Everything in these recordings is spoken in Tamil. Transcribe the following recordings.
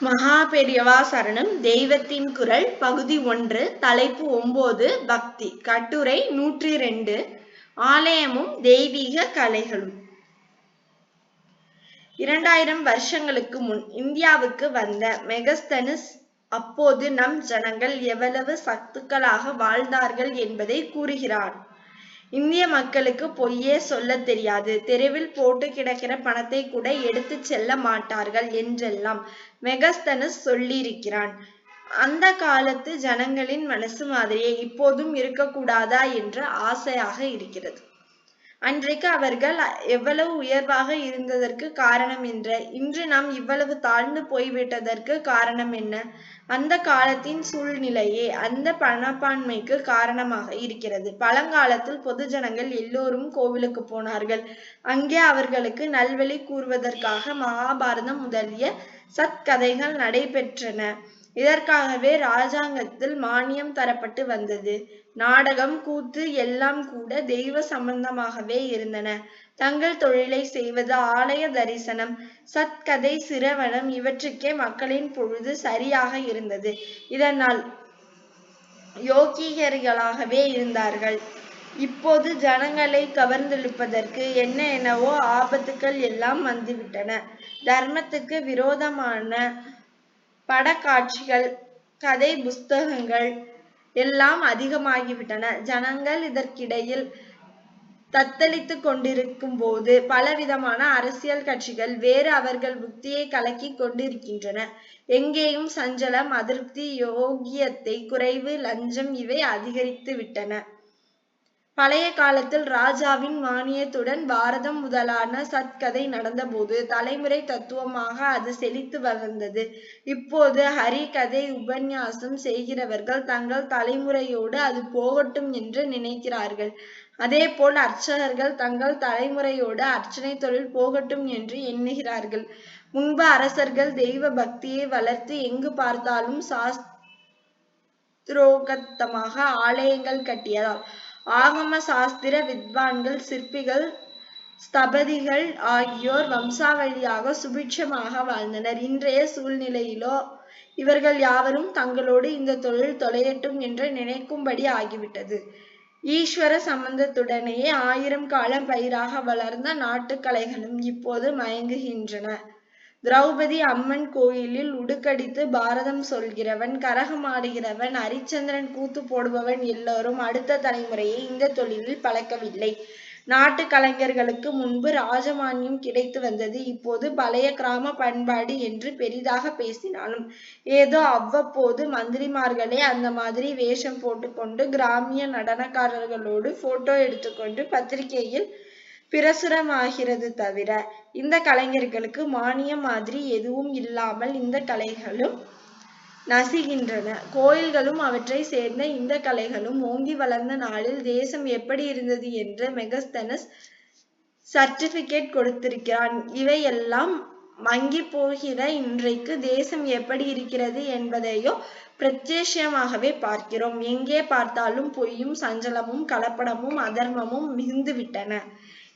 மகா பெரியவா சரணம். தெய்வத்தின் குரல் பகுதி ஒன்று தலைப்பு ஒன்பது பக்தி. கட்டுரை நூற்றி ரெண்டு. ஆலயமும் தெய்வீக கலைகளும். இரண்டாயிரம் வருஷங்களுக்கு முன் இந்தியாவுக்கு வந்த மெகஸ்தனிஸ் அப்போது நம் ஜனங்கள் எவ்வளவு சத்துக்களாக வாழ்ந்தார்கள் என்பதை கூறுகிறார். இந்திய மக்களுக்கு பொய்யே சொல்ல தெரியாது. தெருவில் போட்டு கிடக்கிற பணத்தை கூட எடுத்து செல்ல மாட்டார்கள் என்றெல்லாம் மெகஸ்தனஸ் சொல்லியிருக்கிறான். அந்த காலத்து ஜனங்களின் மனசு மாதிரியே இப்போதும் இருக்கக்கூடாதா என்ற ஆசையாக இருக்கிறது. அன்றைக்கு அவர்கள் எவ்வளவு உயர்வாக இருந்ததற்கு காரணம் என்ற இன்று நாம் இவ்வளவு தாழ்ந்து போய்விட்டதற்கு காரணம் என்ன? அந்த காலத்தின் சூழ்நிலையே அந்த பணப்பான்மைக்கு காரணமாக இருக்கிறது. பழங்காலத்தில் பொது ஜனங்கள் எல்லோரும் கோவிலுக்கு போனார்கள். அங்கே அவர்களுக்கு நல்வழி கூறுவதற்காக மகாபாரதம் முதலிய சத்கதைகள் நடைபெற்றன. இதற்காகவே ராஜாங்கத்தில் மானியம் தரப்பட்டு வந்தது. நாடகம் கூத்து எல்லாம் கூட தெய்வ சம்பந்தமாகவே இருந்தன. தங்கள் தொழிலை செய்வது ஆலய தரிசனம் சத்கதை சிரவணம் இவற்றுக்கே மக்களின் பொழுது சரியாக இருந்தது. இதனால் யோகிகர்களாகவே இருந்தார்கள். இப்போது ஜனங்களை கவர்ந்தெழுப்பதற்கு என்ன என்னவோ ஆபத்துக்கள் எல்லாம் வந்துவிட்டன. தர்மத்துக்கு விரோதமான படக்காட்சிகள் கதை புஸ்தகங்கள் எல்லாம் அதிகமாகிவிட்டன. ஜனங்கள் இதற்கிடையில் தத்தளித்துக் கொண்டிருக்கும் போது பலவிதமான அரசியல் கட்சிகள் வேறு அவர்கள் புத்தியை கலக்கி கொண்டிருக்கின்றன. எங்கேயும் சஞ்சலம் அதிருப்தி யோகியத்தை குறைவு லஞ்சம் இவை அதிகரித்து விட்டன பழைய காலத்தில் ராஜாவின் மானியத்துடன் பாரதம் முதலான சத்கதை நடந்தபோது தலைமுறை தத்துவமாக அது செழித்து வளர்ந்தது. இப்போது ஹரி கதை உபன்யாசம் செய்கிறவர்கள் தங்கள் தலைமுறையோடு அது போகட்டும் என்று நினைக்கிறார்கள். அதே போல் அர்ச்சகர்கள் தங்கள் தலைமுறையோடு அர்ச்சனை தொழில் போகட்டும் என்று எண்ணுகிறார்கள். முன்பு அரசர்கள் தெய்வ பக்தியை வளர்த்து எங்கு பார்த்தாலும் சாஸ்திரோகத்தமாக ஆலயங்கள் கட்டியதால் ஆகம சாஸ்திர வித்வான்கள் சிற்பிகள் ஸ்தபதிகள் ஆகியோர் வம்சாவளியாக சுபிட்சமாக வாழ்ந்தனர். இன்றைய சூழ்நிலையிலோ இவர்கள் யாவரும் தங்களோடு இந்த தொழில் தொலையட்டும் என்று நினைக்கும்படி ஆகிவிட்டது. ஈஸ்வர சம்பந்தத்துடனேயே ஆயிரம் காலம் பயிராக வளர்ந்த நாட்டுக்கலைகளும் இப்போது மயங்குகின்றன. திரௌபதி அம்மன் கோயிலில் உடுக்கடித்து பாரதம் சொல்கிறவன் கரகமாடுகிறவன் ஹரிச்சந்திரன் கூத்து போடுபவன் எல்லோரும் அடுத்த தலைமுறையை இந்த தொழிலில் பழக்கவில்லை. நாட்டு கலைஞர்களுக்கு முன்பு ராஜமானியம் கிடைத்து வந்தது. இப்போது பழைய கிராம பண்பாடு என்று பெரிதாக பேசினாலும் ஏதோ அவ்வப்போது மந்திரிமார்களே அந்த மாதிரி வேஷம் போட்டுக்கொண்டு கிராமிய நடனக்காரர்களோடு போட்டோ எடுத்துக்கொண்டு பத்திரிகையில் பிரசுரமாகிறது தவிர இந்த கலைஞர்களுக்கு மானியம் மாதிரி எதுவும் இல்லாமல் இந்த கலைகளும் நசிகின்றன. கோயில்களும் அவற்றை சேர்ந்த இந்த கலைகளும் ஓங்கி வளர்ந்த நாளில் தேசம் எப்படி இருந்தது என்று மெகஸ்தனஸ் சர்டிபிகேட் கொடுத்திருக்கிறான். இவையெல்லாம் மங்கி போகிற இன்றைக்கு தேசம் எப்படி இருக்கிறது என்பதையோ பிரத்யட்சமாகவே பார்க்கிறோம். எங்கே பார்த்தாலும் பொய்யும் சஞ்சலமும் கலப்படமும் அதர்மமும் மிகுந்து விட்டன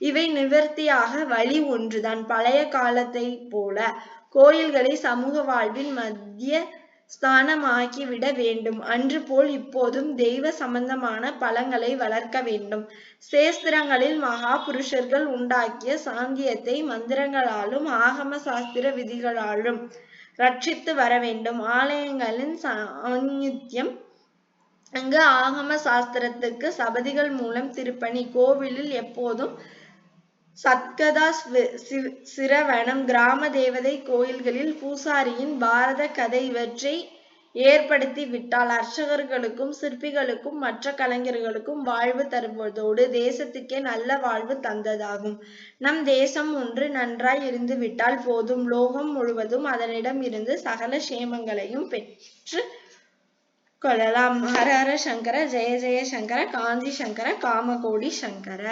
இவை நிவர்த்தியாக வழி ஒன்றுதான். பழைய காலத்தை போல கோயில்களை சமூக வாழ்வின் மத்திய ஸ்தானமாக்கிவிட வேண்டும். அன்று போல் இப்போதும் தெய்வ சம்பந்தமான பலங்களை வளர்க்க வேண்டும். சேஸ்திரங்களில் மகா புருஷர்கள் உண்டாக்கிய சாங்கியத்தை மந்திரங்களாலும் ஆகம சாஸ்திர விதிகளாலும் ரட்சித்து வர வேண்டும். ஆலயங்களின் சாநித்தியம் அங்கு ஆகம சாஸ்திரத்துக்கு சபதிகள் மூலம் திருப்பணி. கோவிலில் எப்போதும் சத்கதா சிரவணம் கிராம தேவதை கோயில்களில் பூசாரியின் பாரத கதை இவற்றை ஏற்படுத்தி விட்டால் அர்ச்சகர்களுக்கும் சிற்பிகளுக்கும் மற்ற கலைஞர்களுக்கும் வாழ்வு தருவதோடு தேசத்துக்கே நல்ல வாழ்வு தந்ததாகும். நம் தேசம் ஒன்று நன்றாய் இருந்து விட்டால் போதும். லோகம் முழுவதும் அதனிடம் இருந்து சகல சேமங்களையும் பெற்று கொள்ளலாம். ஹர ஹர சங்கர ஜெய ஜெய சங்கர காந்தி சங்கர காமகோடி சங்கர.